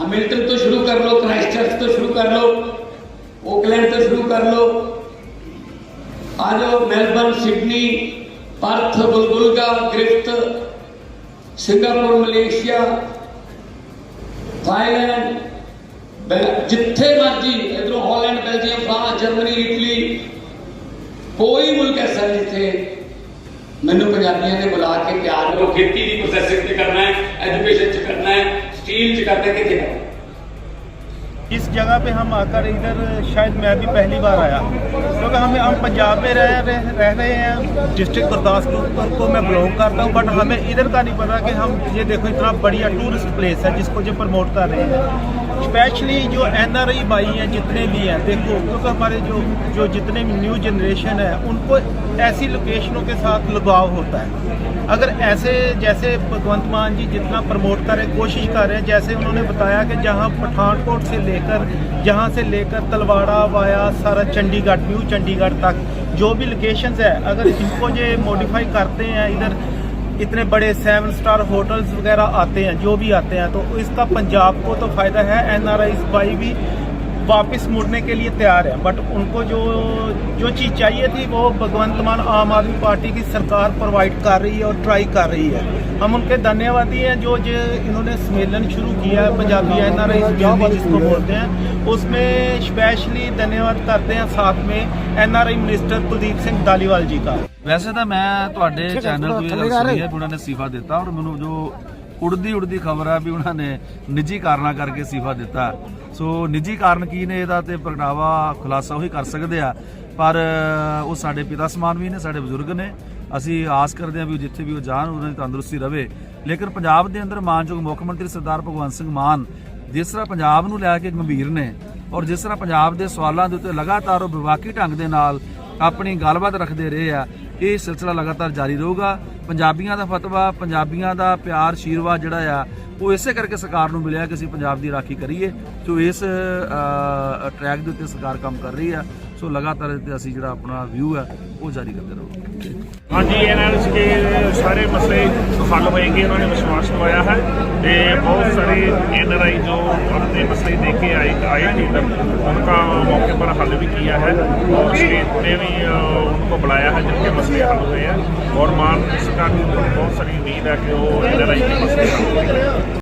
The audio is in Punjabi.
ہملٹن تو شروع کر لو کرائسٹ چرچ تو شروع کر لو، اوکلینڈ تو شروع کر لو۔ آ جاؤ، میلبرن، سڈنی، پرتھ، بلبلگا، گرفت، سنگاپور، ملیشیا تھائی جتھے مرضی، ادھر Holland Belgium, France, Germany, Italy, کوئی ملک ایسا نہیں تھے۔ مینو پنجابیاں نے بلا کے پیار لو کھیتی دی پروسیسنگ کرنا ہے ایڈوکیشن کرنا ہے۔ اس جگہ پہ ہم آ کر ادھر، شاید میں بھی پہلی بار آیا کیونکہ ہمیں، ہم پنجاب میں رہ رہ رہے ہیں۔ ڈسٹرکٹ گرداسپور کو میں بلونگ کرتا ہوں بٹ ہمیں ادھر کا نہیں پتا کہ ہم، یہ دیکھو اتنا بڑھیا ٹورسٹ پلیس ہے جس کو جو پروموٹ کر رہے ہیں۔ اسپیشلی جو این آر آئی بھائی ہیں جتنے بھی ہیں دیکھو کیونکہ ہمارے جو جو جتنے بھی نیو جنریشن ہے ان کو ایسی لوکیشنوں کے ساتھ لگاؤ ہوتا ہے اگر ایسے جیسے بھگونت مان جی جتنا پرموٹ کریں کوشش کر رہے ہیں جیسے انہوں نے بتایا کہ جہاں پٹھان کوٹ سے لے کر جہاں سے لے کر تلواڑا وایا سارا چنڈی گڑھ نیو چنڈی گڑھ تک جو بھی لوکیشنز ہے اگر ان کو یہ موڈیفائی کرتے ہیں ادھر इतने बड़े सेवन स्टार होटल्स वगैरह आते हैं जो भी आते हैं तो इसका पंजाब को तो फ़ायदा है एन आर आई भाई भी वापस मुड़ने के लिए तैयार है बट उनको जो जो चीज़ चाहिए थी वो भगवंत मान आम आदमी पार्टी की सरकार प्रोवाइड कर रही है और ट्राई कर रही है हम उनके धन्यवादी हैं जो जो इन्होंने सम्मेलन शुरू किया है पंजाबी एन आर आई जिसको बोलते हैं उसमें स्पेशली धन्यवाद करते हैं साथ में N R I minister Kuldeep Singh Dhaliwal ji का ਵੈਸੇ ਤਾਂ ਮੈਂ ਤੁਹਾਡੇ ਚੈਨਲ ਤੋਂ ਇਹ ਗੱਲ ਸੁਣੀ ਹੈ ਵੀ ਉਹਨਾਂ ਨੇ ਅਸਤੀਫਾ ਦਿੱਤਾ ਔਰ ਮੈਨੂੰ ਜੋ ਉੜਦੀ ਉੜਦੀ ਖਬਰ ਹੈ ਵੀ ਉਹਨਾਂ ਨੇ ਨਿੱਜੀ ਕਾਰਨਾਂ ਕਰਕੇ ਅਸਤੀਫਾ ਦਿੱਤਾ। ਸੋ ਨਿੱਜੀ ਕਾਰਨ ਕੀ ਨੇ ਇਹਦਾ ਤੇ ਪ੍ਰਗਟਾਵਾ, ਖੁਲਾਸਾ ਉਹੀ ਕਰ ਸਕਦੇ ਆ। ਪਰ ਉਹ ਸਾਡੇ ਪਿਤਾ ਸਮਾਨ ਵੀ ਨੇ, ਸਾਡੇ ਬਜ਼ੁਰਗ ਨੇ। ਅਸੀਂ ਆਸ ਕਰਦੇ ਹਾਂ ਵੀ ਜਿੱਥੇ ਵੀ ਉਹ ਜਾਣ, ਉਹਨਾਂ ਦੀ ਤੰਦਰੁਸਤੀ ਰਵੇ। ਲੇਕਿਨ ਪੰਜਾਬ ਦੇ ਅੰਦਰ ਮਾਨਯੋਗ ਮੁੱਖ ਮੰਤਰੀ ਸਰਦਾਰ ਭਗਵੰਤ ਸਿੰਘ ਮਾਨ ਜਿਸ ਤਰ੍ਹਾਂ ਪੰਜਾਬ ਨੂੰ ਲੈ ਕੇ ਗੰਭੀਰ ਨੇ ਔਰ ਜਿਸ ਤਰ੍ਹਾਂ ਪੰਜਾਬ ਦੇ ਸਵਾਲਾਂ ਦੇ ਉੱਤੇ ਲਗਾਤਾਰ ਉਹ ਵਿਵਾਕੀ ਢੰਗ ਦੇ ਨਾਲ ਆਪਣੀ ਗੱਲਬਾਤ ਰੱਖਦੇ ਰਹੇ ਆ, ਇਹ ਸਿਲਸਿਲਾ ਲਗਾਤਾਰ ਜਾਰੀ ਰਹੂਗਾ। ਪੰਜਾਬੀਆਂ ਦਾ ਫਤਵਾ, ਪੰਜਾਬੀਆਂ ਦਾ ਪਿਆਰ ਆਸ਼ੀਰਵਾਦ ਜਿਹੜਾ ਆ, ਉਹ ਇਸੇ ਕਰਕੇ ਸਰਕਾਰ ਨੂੰ ਮਿਲਿਆ ਕਿ ਅਸੀਂ ਪੰਜਾਬ ਦੀ ਰਾਖੀ ਕਰੀਏ ਸੋ ਇਸ ਟਰੈਕ ਦੇ ਉੱਤੇ ਸਰਕਾਰ ਕੰਮ ਕਰ ਰਹੀ ਆ। ਸੋ ਲਗਾਤਾਰ ਇਹ ਤੇ ਅਸੀਂ ਜਿਹੜਾ ਆਪਣਾ ਵਿਊ ਹੈ ਉਹ ਜਾਰੀ ਕਰਦੇ ਰਹੋਗੇ ਹਾਂਜੀ ਇਹਨਾਂ ਦੇ ਸਾਰੇ ਮਸਲੇ ਹੱਲ ਹੋਏਗੇ ਉਹਨਾਂ ਨੇ ਵਿਸ਼ਵਾਸ ਦਿਵਾਇਆ ਹੈ ਤੇ ਬਹੁਤ ਸਾਰੇ एनआरआई जो अपने मसले देके आए आए थे तब उनका मौके पर हल भी किया है और स्टेट ने भी अ, उनको बुलाया है जिनके मसले हल हुए हैं और मान सरकार की बहुत सारी उम्मीद है कि वो एनआरआई के मसले हल होंगे